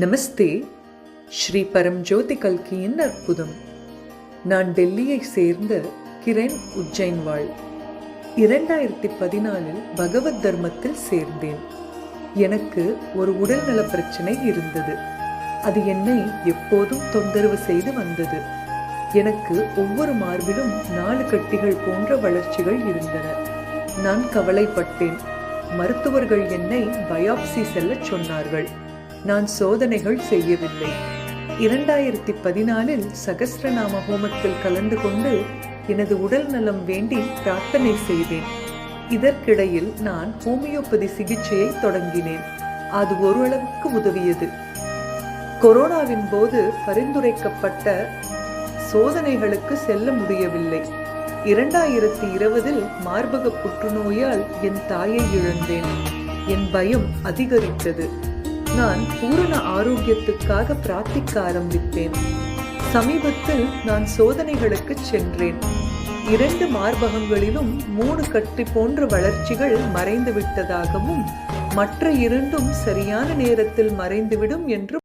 நமஸ்தே. ஸ்ரீ பரம்ஜோதி கல்கியின் அற்புதம். நான் டெல்லியை சேர்ந்த கிரண் உஜ்ஜைன்வாள் இரண்டாயிரத்தி பதினாலில் பகவத் தர்மத்தில் சேர்ந்தேன். எனக்கு ஒரு உடல்நல பிரச்சனை இருந்தது. அது என்னை எப்போதும் தொந்தரவு செய்து வந்தது. எனக்கு ஒவ்வொரு மார்பிலும் நாலு கட்டிகள் போன்ற வளர்ச்சிகள் இருந்தன. நான் கவலைப்பட்டேன். மருத்துவர்கள் என்னை பயாப்சி செல்லச் சொன்னார்கள். நான் சோதனைகள் செய்யவில்லை. இரண்டாயிரத்தி பதினாலில் சகசிரநாம ஹோமத்தில் கலந்து கொண்டு எனது உடல் நலம் வேண்டி பிரார்த்தனை செய்தேன். இதற்கிடையில் நான் ஹோமியோபதி சிகிச்சையை தொடங்கினேன். அது ஓரளவுக்கு உதவியது. கொரோனாவின் போது பரிந்துரைக்கப்பட்ட சோதனைகளுக்கு செல்ல முடியவில்லை. இரண்டாயிரத்தி இருபதில் மார்பக புற்றுநோயால் என் தாயை இழந்தேன். என் பயம் அதிகரித்தது. நான் பூரண ஆரோக்கியத்துக்காக பிரார்த்திக்க ஆரம்பித்தேன். சமீபத்தில் நான் சோதனைகளுக்கு சென்றேன். இரண்டு மார்பகங்களிலும் மூணு கட்டி போன்ற வளர்ச்சிகள் மறைந்து விட்டதாகவும் மற்ற இரண்டும் சரியான நேரத்தில் மறைந்துவிடும் என்று